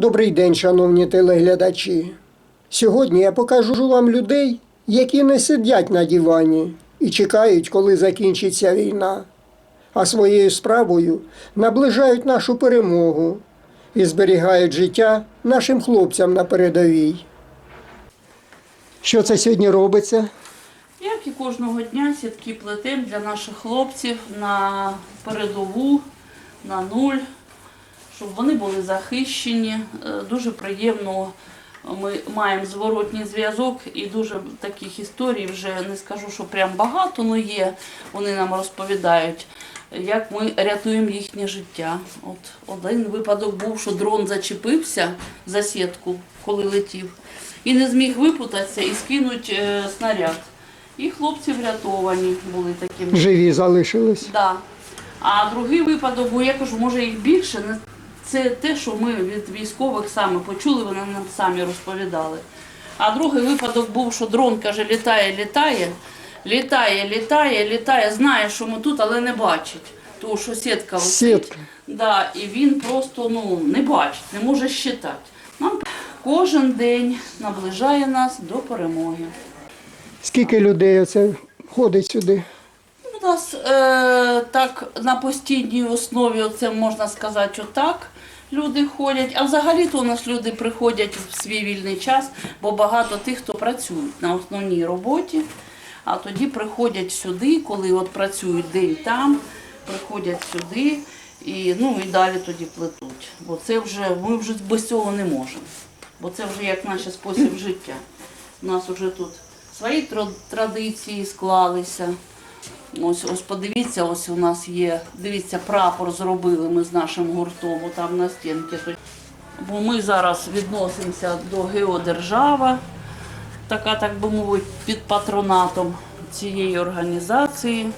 Добрий день, шановні телеглядачі. Сьогодні я покажу вам людей, які не сидять на дивані і чекають, коли закінчиться війна, а своєю справою наближають нашу перемогу і зберігають життя нашим хлопцям на передовій. Що це сьогодні робиться? Як і кожного дня сітки плетем для наших хлопців на передову, на нуль, щоб вони були захищені. Е, Дуже приємно ми маємо зворотній зв'язок і дуже таких історій вже не скажу, що прям багато, але є. Вони нам розповідають, як ми рятуємо їхнє життя. От один випадок був, що дрон зачепився за сітку, коли летів, і не зміг випутатися і скинуть е, снаряд. І хлопці врятовані були таким. Живі залишились. Да. А другий випадок, бо я кажу, може їх більше, це те, що ми від військових саме почули, вони нам самі розповідали. А другий випадок був, що дрон каже, літає, літає, літає, літає, літає, знає, що ми тут, але не бачить. Тому що сітка висить. Сітка. Да, і він просто ну, не бачить, не може щитати. Нам кожен день наближає нас до перемоги. Скільки людей оце ходить сюди? У нас е, так на постійній основі, це можна сказати, отак. Люди ходять, а взагалі-то у нас люди приходять в свій вільний час, бо багато тих, хто працюють на основній роботі, а тоді приходять сюди, коли от працюють день там, приходять сюди і, ну, і далі тоді плетуть. Бо це вже ми вже без цього не можемо. Бо це вже як наш спосіб життя. У нас вже тут свої традиції склалися. Ось, ось подивіться, ось у нас є, дивіться, прапор зробили ми з нашим гуртом, там на стінці. Бо ми зараз відносимося до геодержава, така, так би мовити, під патронатом цієї організації.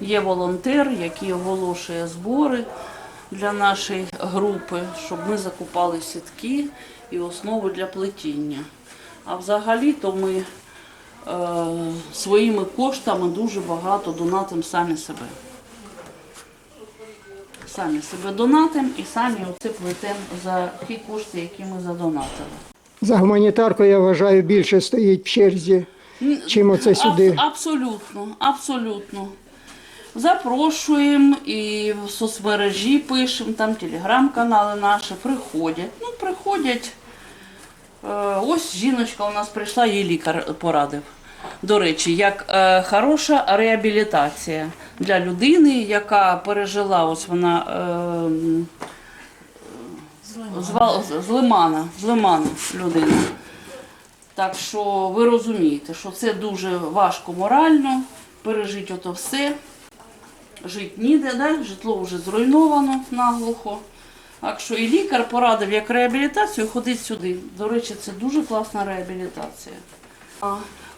Є волонтер, який оголошує збори для нашої групи, щоб ми закупали сітки і основу для плетіння. А взагалі-то ми своїми коштами дуже багато донатимо самі себе. Самі себе донатимо і самі оце плетемо за ті кошти, які ми задонатили. За гуманітарку, я вважаю, більше стоїть в черзі, чим оце сюди. Аб- абсолютно, абсолютно. Запрошуємо і в соцмережі пишемо, там телеграм-канали наші приходять. Ну, приходять. Е, ось жіночка у нас прийшла, їй лікар порадив. До речі, як е, хороша реабілітація для людини, яка пережила, ось вона е, з, Лимана, з Лимана людина. Так що ви розумієте, що це дуже важко морально, пережити ото все. Жити ніде, да? житло вже зруйновано наглухо. Так що і лікар порадив як реабілітацію ходити сюди. До речі, це дуже класна реабілітація.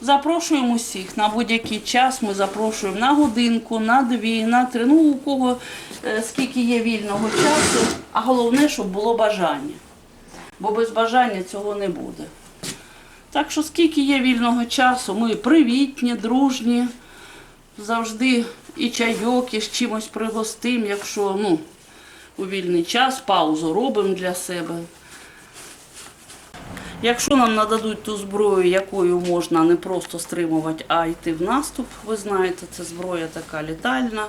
Запрошуємо усіх на будь-який час. Ми запрошуємо на годинку, на дві, на три. Ну, у кого е, скільки є вільного часу, а головне, щоб було бажання. Бо без бажання цього не буде. Так що скільки є вільного часу, ми привітні, дружні, завжди і чайок, і з чимось пригостим, якщо ну, у вільний час паузу робимо для себе. Якщо нам нададуть ту зброю, якою можна не просто стримувати, а йти в наступ, ви знаєте, це зброя така літальна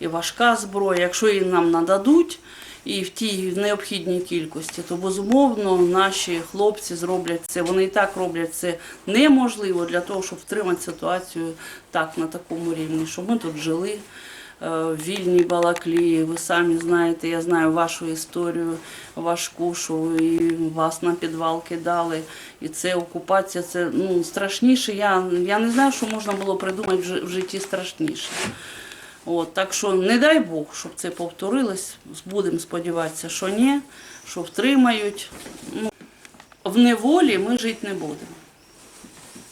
і важка зброя. Якщо її нам нададуть і в тій необхідній кількості, то безумовно наші хлопці зроблять це. Вони і так роблять це неможливо для того, щоб втримати ситуацію так на такому рівні, щоб ми тут жили в вільній Балаклії. Ви самі знаєте, я знаю вашу історію важку, що ви вас на підвал кидали. І це окупація, це ну, страшніше. Я, я не знаю, що можна було придумати в в житті страшніше. От, так що не дай Бог, щоб це повторилось. Будемо сподіватися, що ні, що втримають. Ну, в неволі ми жити не будемо.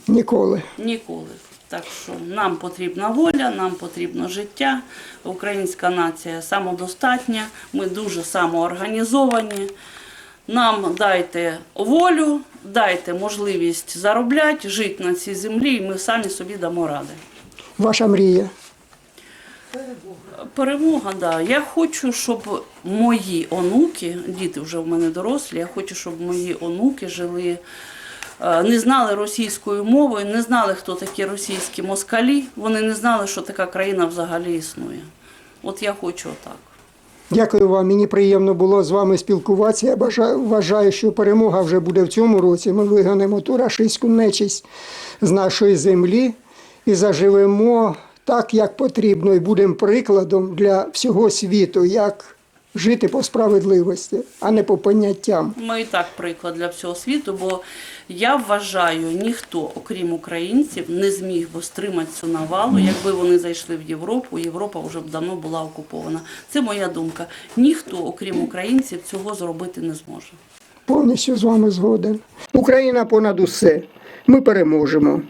Ніколи. Ніколи. Так що нам потрібна воля, нам потрібно життя. Українська нація самодостатня, ми дуже самоорганізовані. Нам дайте волю, дайте можливість заробляти, жити на цій землі, і ми самі собі дамо ради. Ваша мрія. Перемога, да. Я хочу, щоб мої онуки, діти вже в мене дорослі, я хочу, щоб мої онуки жили, не знали російської мови, не знали, хто такі російські москалі. Вони не знали, що така країна взагалі існує. От я хочу отак. Дякую вам. Мені приємно було з вами спілкуватися. Я бажаю, вважаю, що перемога вже буде в цьому році. Ми вигонимо ту рашистську нечисть з нашої землі і заживемо так, як потрібно, і будемо прикладом для всього світу, як жити по справедливості, а не по поняттям. Ми і так приклад для всього світу, бо я вважаю, ніхто, окрім українців, не зміг би стримати цю навалу. Якби вони зайшли в Європу, Європа вже б давно була окупована. Це моя думка. Ніхто, окрім українців, цього зробити не зможе. Повністю з вами згоден. Україна понад усе. Ми переможемо.